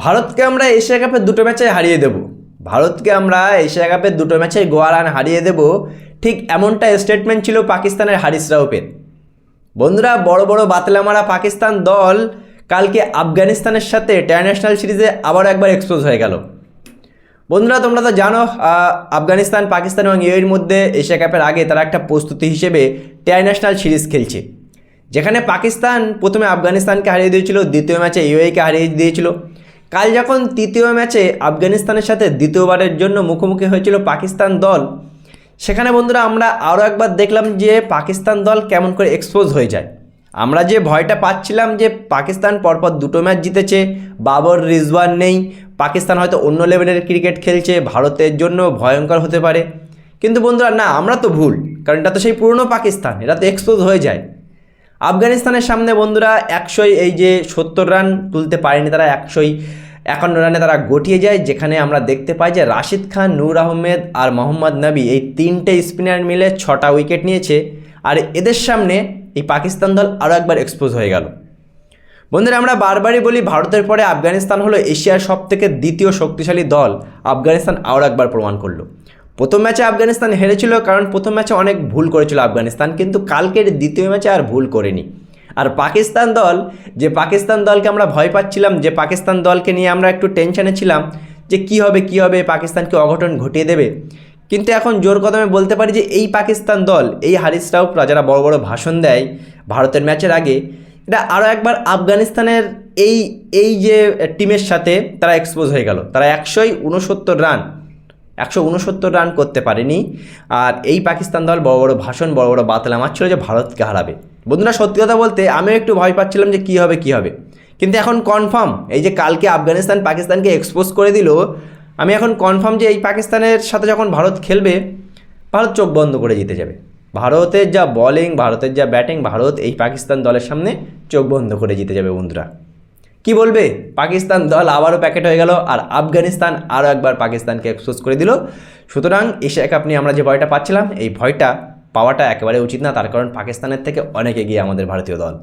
ভারতকে আমরা এশিয়া কাপের দুটো ম্যাচে হারিয়ে দেব। ভারতকে আমরা এশিয়া কাপের দুটো ম্যাচে গোয়া রান হারিয়ে দেব। ঠিক এমনটা স্টেটমেন্ট ছিল পাকিস্তানের হারিস রাউফের। বন্ধুরা, বড় বড় বাতলা মারা পাকিস্তান দল কালকে আফগানিস্তানের সাথে ইন্টারন্যাশনাল সিরিজে আবারও একবার এক্সপোজ হয়ে গেল। বন্ধুরা, তোমরা তো জানো আফগানিস্তান, পাকিস্তান এবং ইউএর মধ্যে এশিয়া কাপের আগে তারা একটা প্রস্তুতি হিসেবে ইন্টারন্যাশনাল সিরিজ খেলছে। যেখানে পাকিস্তান প্রথমে আফগানিস্তানকে হারিয়ে দিয়েছিল, দ্বিতীয় ম্যাচে ইউএকে হারিয়ে দিয়েছিল। কাল যখন তৃতীয় ম্যাচে আফগানিস্তানের সাথে দ্বিতীয়বারের জন্য মুখোমুখি হয়েছিল পাকিস্তান দল, সেখানে বন্ধুরা আমরা আরও একবার দেখলাম যে পাকিস্তান দল কেমন করে এক্সপোজ হয়ে যায়। আমরা যে ভয়টা পাচ্ছিলাম যে পাকিস্তান পরপর দুটো ম্যাচ জিতেছে, বাবর রিজওয়ান নেই, পাকিস্তান হয়তো অন্য লেভেলের ক্রিকেট খেলছে, ভারতের জন্য ভয়ঙ্কর হতে পারে। কিন্তু বন্ধুরা, না, আমরা তো ভুল, কারণ এটা তো সেই পুরনো পাকিস্তান, এটা তো এক্সপোজ হয়ে যায়। আফগানিস্তানের সামনে বন্ধুরা একশোই এই যে সত্তর রান তুলতে পারেনি তারা, একশোই একান্ন রানে তারা গটিয়ে যায়, যেখানে আমরা দেখতে পাই যে রাশিদ খান, নূর আহমেদ আর মোহাম্মদ নবী এই তিনটে স্পিনার মিলে ছটা উইকেট নিয়েছে। আর এদের সামনে এই পাকিস্তান দল আরও একবার এক্সপোজ হয়ে গেল। বন্ধুরা আমরা বারবারই বলি, ভারতের পরে আফগানিস্তান হলো এশিয়ার সব থেকে দ্বিতীয় শক্তিশালী দল। আফগানিস্তান আরও একবার প্রমাণ করল। প্রথম ম্যাচে আফগানিস্তান হেরেছিল কারণ প্রথম ম্যাচে অনেক ভুল করেছিল আফগানিস্তান, কিন্তু কালকের দ্বিতীয় ম্যাচে আর ভুল করেনি। আর পাকিস্তান দল, যে পাকিস্তান দলকে আমরা ভয় পাচ্ছিলাম, যে পাকিস্তান দলকে নিয়ে আমরা একটু টেনশনে ছিলাম, যে কি হবে কি হবে পাকিস্তানকে অঘটন ঘটিয়ে দেবে। কিন্তু এখন জোর কদমে বলতে পারি যে এই পাকিস্তান দল, এই হারিস রাউফরা যারা বড় বড় ভাষণ দেয় ভারতের ম্যাচের আগে। এটা আরও একবার আফগানিস্তানের এই এই যে টিমের সাথে তারা এক্সপোজ হয়ে গেল। তারা একশোই উনসত্তর রান একশো উনসত্তর রান করতে পারেনি। আর এই পাকিস্তান দল বড় বড় ভাষণ, বড় বড় বাতলা মারছিল যে ভারতকে হারাবে। বন্ধুরা, সত্যি কথা বলতে আমিও একটু ভয় পাচ্ছিলাম যে কী হবে কী হবে। কিন্তু এখন কনফার্ম এই যে কালকে আফগানিস্তান পাকিস্তানকে এক্সপোজ করে দিল, আমি এখন কনফার্ম যে এই পাকিস্তানের সাথে যখন ভারত খেলবে, ভারত চোখ বন্ধ করে জিতে যাবে। ভারতের যা বলিং ভারতের যা ব্যাটিং ভারত এই পাকিস্তান দলের সামনে চোখ বন্ধ করে জিতে যাবে বন্ধুরা। কি বলবে? পাকিস্তান দল আবারও প্যাকেট হয়ে গেল আর আফগানিস্তান আরও একবার পাকিস্তানকে এক্সপোজ করে দিল। সুতরাং এশিয়া কাপ নিয়ে আমরা যে ভয়টা পাচ্ছিলাম, এই ভয়টা পাওয়াটা একেবারে উচিত না, তার কারণ পাকিস্তানের থেকে অনেক এগিয়ে আমাদের ভারতীয় দল।